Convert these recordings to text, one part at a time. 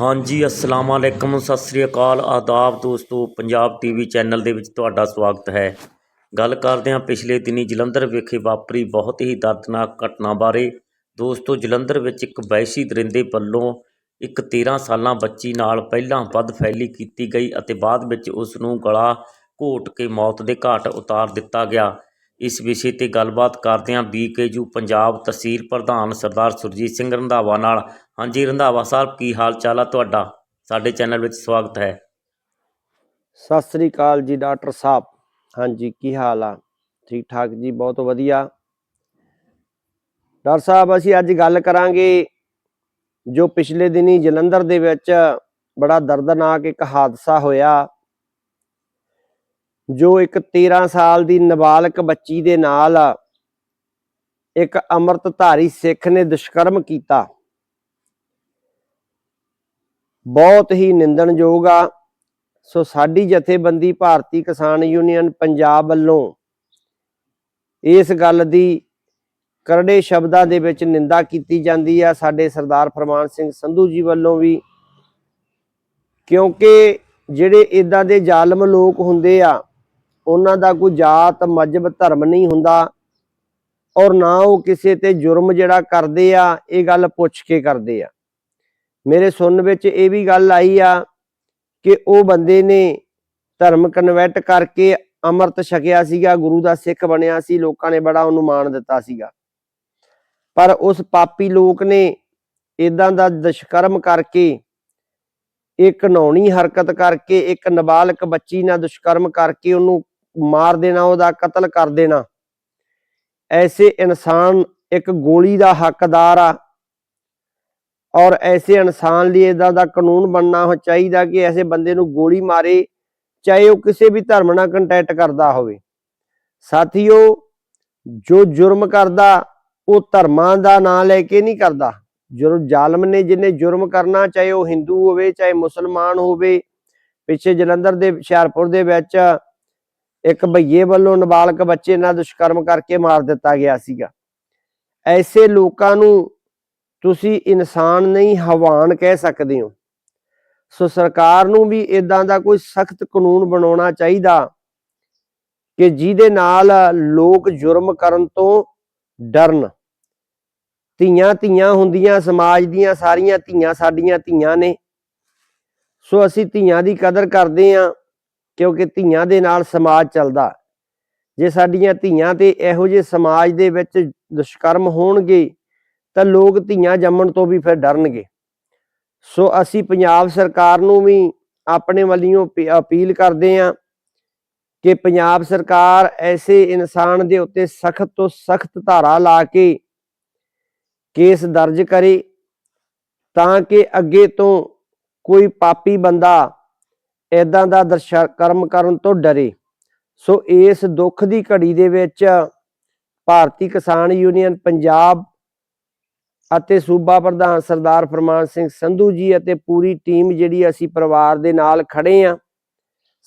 ਹਾਂਜੀ, ਅਸਲਾਮ ਵਾਲੇਕਮ ਸਤਿ ਸ੍ਰੀ ਅਕਾਲ, ਆਦਾਬ ਦੋਸਤੋ, Punjab TV channel ਦੇ ਵਿੱਚ ਤੁਹਾਡਾ ਸਵਾਗਤ ਹੈ। ਗੱਲ ਕਰਦੇ ਹਾਂ ਪਿਛਲੇ ਦਿਨੀ ਜਲੰਧਰ ਵਿਖੇ ਵਾਪਰੀ ਬਹੁਤ ਹੀ ਦਰਦਨਾਕ ਘਟਨਾ ਬਾਰੇ। ਦੋਸਤੋ, ਜਲੰਧਰ ਵਿੱਚ ਇੱਕ ਵੈਸ਼ੀ ਦਰਿੰਦੇ ਵੱਲੋਂ ਇੱਕ 13 ਸਾਲਾਂ ਬੱਚੀ ਨਾਲ ਪਹਿਲਾਂ ਵੱਧ ਫੈਲੀ ਕੀਤੀ ਗਈ ਅਤੇ ਬਾਅਦ ਵਿੱਚ ਉਸ ਨੂੰ ਗਲਾ ਘੋਟ ਕੇ ਮੌਤ ਦੇ ਘਾਟ ਉਤਾਰ ਦਿੱਤਾ ਗਿਆ। ਇਸ ਵਿਸ਼ੇ ਤੇ ਗੱਲਬਾਤ ਕਰਦੇ ਹਾਂ ਬੀਕੇਯੂ ਪੰਜਾਬ ਤਹਿਸੀਲ ਪ੍ਰਧਾਨ ਸਰਦਾਰ ਸੁਰਜੀਤ ਸਿੰਘ ਰੰਧਾਵਾ ਨਾਲ, ਹਾਂਜੀ ਰੰਧਾਵਾ ਸਾਹਿਬ, ਕੀ ਹਾਲ ਚਾਲ ਆ ਤੁਹਾਡਾ? ਸਾਡੇ ਚੈਨਲ ਵਿੱਚ ਸਵਾਗਤ ਹੈ। ਸਤਿ ਸ੍ਰੀ ਅਕਾਲ ਜੀ ਡਾਕਟਰ ਸਾਹਿਬ। ਹਾਂਜੀ, ਕੀ ਹਾਲ ਆ? ਠੀਕ ਠਾਕ ਜੀ, ਬਹੁਤ ਵਧੀਆ। ਡਾਕਟਰ ਸਾਹਿਬ, ਅਸੀਂ ਅੱਜ ਗੱਲ ਕਰਾਂਗੇ ਜੋ ਪਿਛਲੇ ਦਿਨੀ ਜਲੰਧਰ ਦੇ ਵਿੱਚ ਬੜਾ ਦਰਦਨਾਕ ਇੱਕ ਹਾਦਸਾ ਹੋਇਆ। ਜੋ ਇੱਕ 13 ਸਾਲ ਦੀ ਨਾਬਾਲਗ ਬੱਚੀ ਦੇ ਨਾਲ ਇੱਕ ਅੰਮ੍ਰਿਤਧਾਰੀ ਸਿੱਖ ਨੇ ਦੁਸ਼ਕਰਮ ਕੀਤਾ। ਬਹੁਤ ਹੀ ਨਿੰਦਣਯੋਗ ਆ। ਸੋ ਸਾਡੀ ਜਥੇਬੰਦੀ ਭਾਰਤੀ ਕਿਸਾਨ ਯੂਨੀਅਨ ਪੰਜਾਬ ਵੱਲੋਂ ਇਸ ਗੱਲ ਦੀ ਕਰੜੇ ਸ਼ਬਦਾਂ ਦੇ ਵਿੱਚ ਨਿੰਦਾ ਕੀਤੀ ਜਾਂਦੀ ਆ। ਸਾਡੇ ਸਰਦਾਰ ਫਰਮਾਨ ਸਿੰਘ ਸੰਧੂ ਜੀ ਵੱਲੋਂ ਵੀ ਕਿਉਂਕਿ ਜਿਹੜੇ ਇਦਾਂ ਦੇ ਜ਼ਾਲਮ ਲੋਕ ਹੁੰਦੇ ਆ ਉਹਨਾਂ ਦਾ ਕੋਈ ਜਾਤ ਮਜਬ ਧਰਮ ਨਹੀਂ ਹੁੰਦਾ ਔਰ ਨਾ ਉਹ ਕਿਸੇ ਤੇ ਜੁਰਮ ਜਿਹੜਾ ਕਰਦੇ ਆ, ਇਹ ਗੱਲ ਪੁੱਛ ਕੇ ਕਰਦੇ ਆ। ਮੇਰੇ ਸੁਣਨ ਵਿੱਚ ਇਹ ਵੀ ਗੱਲ ਆਈ ਆ ਕਿ ਉਹ ਬੰਦੇ ਨੇ ਧਰਮ ਕਨਵਰਟ ਕਰਕੇ ਅੰਮ੍ਰਿਤ ਛਕਿਆ ਸੀਗਾ, ਗੁਰੂ ਦਾ ਸਿੱਖ ਬਣਿਆ ਸੀ, ਲੋਕਾਂ ਨੇ ਬੜਾ ਉਹਨੂੰ ਮਾਣ ਦਿੱਤਾ ਸੀਗਾ। ਪਰ ਉਸ ਪਾਪੀ ਲੋਕ ਨੇ ਇਦਾਂ ਦਾ ਦੁਸ਼ਕਰਮ ਕਰਕੇ, ਇੱਕ ਨੌਣੀ ਹਰਕਤ ਕਰਕੇ, ਇੱਕ ਨਾਬਾਲਗ ਬੱਚੀ ਨਾਲ ਦੁਸ਼ਕਰਮ ਕਰਕੇ ਉਹਨੂੰ ਮਾਰ ਦੇਣਾ, ਉਹਦਾ ਕਤਲ ਕਰ ਦੇਣਾ। ਐਸੇ ਇਨਸਾਨ ਇੱਕ ਗੋਲੀ ਦਾ ਹੱਕਦਾਰ ਆ। ਔਰ ਐਸੇ ਇਨਸਾਨ ਲਈ ਇਦਾਂ ਦਾ ਕਾਨੂੰਨ ਬਣਨਾ ਚਾਹੀਦਾ ਕਿ ਐਸੇ ਬੰਦੇ ਨੂੰ ਗੋਲੀ ਮਾਰੇ, ਚਾਹੇ ਉਹ ਕਿਸੇ ਵੀ ਧਰਮ ਨਾਲ ਕੰਟੈਕਟ ਕਰਦਾ ਹੋਵੇ। ਸਾਥੀਓ, ਜੋ ਜੁਰਮ ਕਰਦਾ, ਉਹ ਧਰਮਾਂ ਦਾ ਨਾਂ ਲੈ ਕੇ ਨਹੀਂ ਕਰਦਾ। ਜੁਰਮ ਜ਼ਾਲਮ ਨੇ ਜਿਹਨੇ ਜੁਰਮ ਕਰਨਾ, ਚਾਹੇ ਉਹ ਹਿੰਦੂ ਹੋਵੇ, ਚਾਹੇ ਮੁਸਲਮਾਨ ਹੋਵੇ, ਪਿੱਛੇ ਜਲੰਧਰ ਦੇ, ਹੁਸ਼ਿਆਰਪੁਰ ਦੇ ਵਿੱਚ ਇੱਕ ਭਈਏ ਵੱਲੋਂ ਨਾਬਾਲਗ ਬੱਚੇ ਨਾਲ ਦੁਸ਼ਕਰਮ ਕਰਕੇ ਮਾਰ ਦਿੱਤਾ ਗਿਆ ਸੀਗਾ। ਐਸੇ ਲੋਕਾਂ ਨੂੰ ਤੁਸੀਂ ਇਨਸਾਨ ਨਹੀਂ, ਹਵਾਨ ਕਹਿ ਸਕਦੇ ਹੋ। ਸੋ ਸਰਕਾਰ ਨੂੰ ਵੀ ਇਦਾਂ ਦਾ ਕੋਈ ਸਖਤ ਕਾਨੂੰਨ ਬਣਾਉਣਾ ਚਾਹੀਦਾ ਕਿ ਜਿਹਦੇ ਨਾਲ ਲੋਕ ਜੁਰਮ ਕਰਨ ਤੋਂ ਡਰਨ। ਧੀਆਂ ਧੀਆਂ ਹੁੰਦੀਆਂ, ਸਮਾਜ ਦੀਆਂ ਸਾਰੀਆਂ ਧੀਆਂ ਸਾਡੀਆਂ ਧੀਆਂ ਨੇ। ਸੋ ਅਸੀਂ ਧੀਆਂ ਦੀ ਕਦਰ ਕਰਦੇ ਆਂ ਕਿਉਂਕਿ ਧੀਆਂ ਦੇ ਨਾਲ ਸਮਾਜ ਚੱਲਦਾ। ਜੇ ਸਾਡੀਆਂ ਧੀਆਂ ਤੇ ਇਹੋ ਜਿਹੇ ਸਮਾਜ ਦੇ ਵਿੱਚ ਦੁਸ਼ਕਰਮ ਹੋਣਗੇ, ਤਾਂ ਲੋਕ ਧੀਆਂ ਜੰਮਣ ਤੋਂ ਵੀ ਫਿਰ ਡਰਨਗੇ। ਸੋ ਅਸੀਂ ਪੰਜਾਬ ਸਰਕਾਰ ਨੂੰ ਵੀ ਆਪਣੇ ਵੱਲੋਂ ਅਪੀਲ ਕਰਦੇ ਆਂ ਕਿ ਪੰਜਾਬ ਸਰਕਾਰ ਐਸੇ ਇਨਸਾਨ ਦੇ ਉੱਤੇ ਸਖਤ ਤੋਂ ਸਖਤ ਧਾਰਾ ਲਾ ਕੇ ਕੇਸ ਦਰਜ ਕਰੇ, ਤਾਂ ਕਿ ਅੱਗੇ ਤੋਂ ਕੋਈ ਪਾਪੀ ਬੰਦਾ ਇਦਾਂ ਦਾ ਦਰਸਾ, ਕਰਮ ਕਰਨ ਤੋਂ ਡਰੇ। ਸੋ ਇਸ ਦੁੱਖ ਦੀ ਘੜੀ ਦੇ ਵਿੱਚ ਭਾਰਤੀ ਕਿਸਾਨ ਯੂਨੀਅਨ ਪੰਜਾਬ ਅਤੇ ਸੂਬਾ ਪ੍ਰਧਾਨ ਸਰਦਾਰ ਫਰਮਾਨ ਸਿੰਘ ਸੰਧੂ ਜੀ ਅਤੇ ਪੂਰੀ ਟੀਮ ਜਿਹੜੀ ਅਸੀਂ ਪਰਿਵਾਰ ਦੇ ਨਾਲ ਖੜੇ ਆ,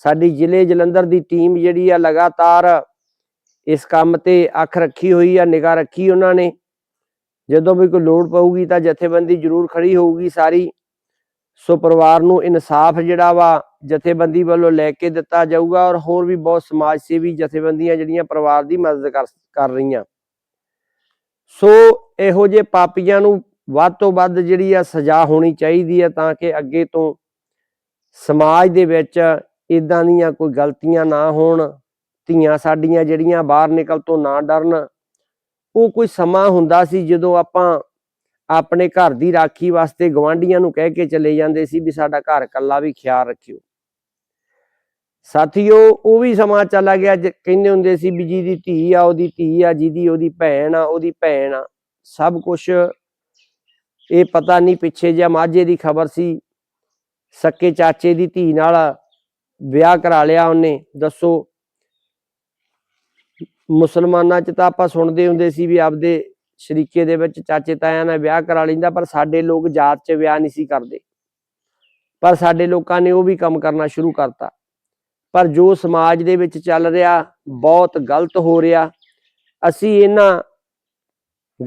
ਸਾਡੀ ਜ਼ਿਲ੍ਹੇ ਜਲੰਧਰ ਦੀ ਟੀਮ ਜਿਹੜੀ ਆ ਲਗਾਤਾਰ ਇਸ ਕੰਮ ਤੇ ਅੱਖ ਰੱਖੀ ਹੋਈ ਆ, ਨਿਗਾਹ ਰੱਖੀ ਉਹਨਾਂ ਨੇ। ਜਦੋਂ ਵੀ ਕੋਈ ਲੋੜ ਪਊਗੀ ਤਾਂ ਜਥੇਬੰਦੀ ਜ਼ਰੂਰ ਖੜੀ ਹੋਊਗੀ ਸਾਰੀ। ਸੋ ਪਰਿਵਾਰ ਨੂੰ ਇਨਸਾਫ ਜਿਹੜਾ ਵਾ ਜਥੇਬੰਦੀ ਵੱਲੋਂ ਲੈ ਕੇ ਦਿੱਤਾ ਜਾਊਗਾ ਔਰ ਹੋਰ ਵੀ ਬਹੁਤ ਸਮਾਜ ਸੇਵੀ ਜਥੇਬੰਦੀਆਂ ਜਿਹੜੀਆਂ ਪਰਿਵਾਰ ਦੀ ਮਦਦ ਕਰ ਕਰ ਰਹੀਆਂ। ਸੋ ਇਹੋ ਜਿਹੇ ਪਾਪੀਆਂ ਨੂੰ ਵੱਧ ਤੋਂ ਵੱਧ ਜਿਹੜੀ ਆ ਸਜ਼ਾ ਹੋਣੀ ਚਾਹੀਦੀ ਹੈ ਤਾਂ ਕਿ ਅੱਗੇ ਤੋਂ ਸਮਾਜ ਦੇ ਵਿੱਚ ਇਦਾਂ ਦੀਆਂ ਕੋਈ ਗਲਤੀਆਂ ਨਾ ਹੋਣ, ਧੀਆਂ ਸਾਡੀਆਂ ਜਿਹੜੀਆਂ ਬਾਹਰ ਨਿਕਲ ਤੋਂ ਨਾ ਡਰਨ। ਉਹ ਕੋਈ ਸਮਾਂ ਹੁੰਦਾ ਸੀ ਜਦੋਂ ਆਪਾਂ ਆਪਣੇ ਘਰ ਦੀ ਰਾਖੀ ਵਾਸਤੇ ਗਵਾਂਢੀਆਂ ਨੂੰ ਕਹਿ ਕੇ ਚਲੇ ਜਾਂਦੇ ਸੀ ਵੀ ਸਾਡਾ ਘਰ ਕੱਲਾ ਵੀ ਖਿਆਲ ਰੱਖਿਓ। ਸਾਥੀਓ, ਉਹ ਵੀ ਸਮਾਂ ਚਲਾ ਗਿਆ ਕਹਿੰਦੇ ਹੁੰਦੇ ਸੀ ਵੀ ਜਿਹਦੀ ਧੀ ਆ, ਉਹਦੀ ਧੀ ਆ, ਜਿਹਦੀ ਉਹਦੀ ਭੈਣ ਆ, ਉਹਦੀ ਭੈਣ ਆ। ਸਭ ਕੁਝ ਇਹ ਪਤਾ ਨਹੀਂ ਪਿੱਛੇ ਜਿਹਾ ਮਾਝੇ ਦੀ ਖਬਰ ਸੀ। ਸੱਕੇ ਚਾਚੇ ਦੀ ਧੀ ਨਾਲ ਵਿਆਹ ਕਰਾ ਲਿਆ ਉਹਨੇ, ਦੱਸੋ। ਮੁਸਲਮਾਨਾਂ 'ਚ ਤਾਂ ਆਪਾਂ ਸੁਣਦੇ ਹੁੰਦੇ ਸੀ ਵੀ ਆਪਦੇ ਸ਼ਰੀਕੇ ਦੇ ਵਿੱਚ ਚਾਚੇ ਤਾਇਆਂ ਨਾਲ ਵਿਆਹ ਕਰਾ ਲੈਂਦਾ, ਪਰ ਸਾਡੇ ਲੋਕ ਜਾਤ 'ਚ ਵਿਆਹ ਨਹੀਂ ਸੀ ਕਰਦੇ। ਪਰ ਸਾਡੇ ਲੋਕਾਂ ਨੇ ਉਹ ਵੀ ਕੰਮ ਕਰਨਾ ਸ਼ੁਰੂ ਕਰਤਾ। ਪਰ ਜੋ ਸਮਾਜ ਦੇ ਵਿੱਚ ਚੱਲ ਰਿਹਾ, ਬਹੁਤ ਗਲਤ ਹੋ ਰਿਹਾ। ਅਸੀਂ ਇਹਨਾਂ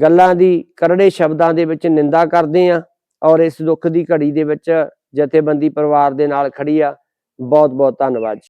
ਗੱਲਾਂ ਦੀ ਕਰੜੇ ਸ਼ਬਦਾਂ ਦੇ ਵਿੱਚ ਨਿੰਦਾ ਕਰਦੇ ਆਂ ਔਰ ਇਸ ਦੁੱਖ ਦੀ ਘੜੀ ਦੇ ਵਿੱਚ ਜਥੇਬੰਦੀ ਪਰਿਵਾਰ ਦੇ ਨਾਲ ਖੜੀ ਆ। ਬਹੁਤ ਬਹੁਤ ਧੰਨਵਾਦ ਜੀ।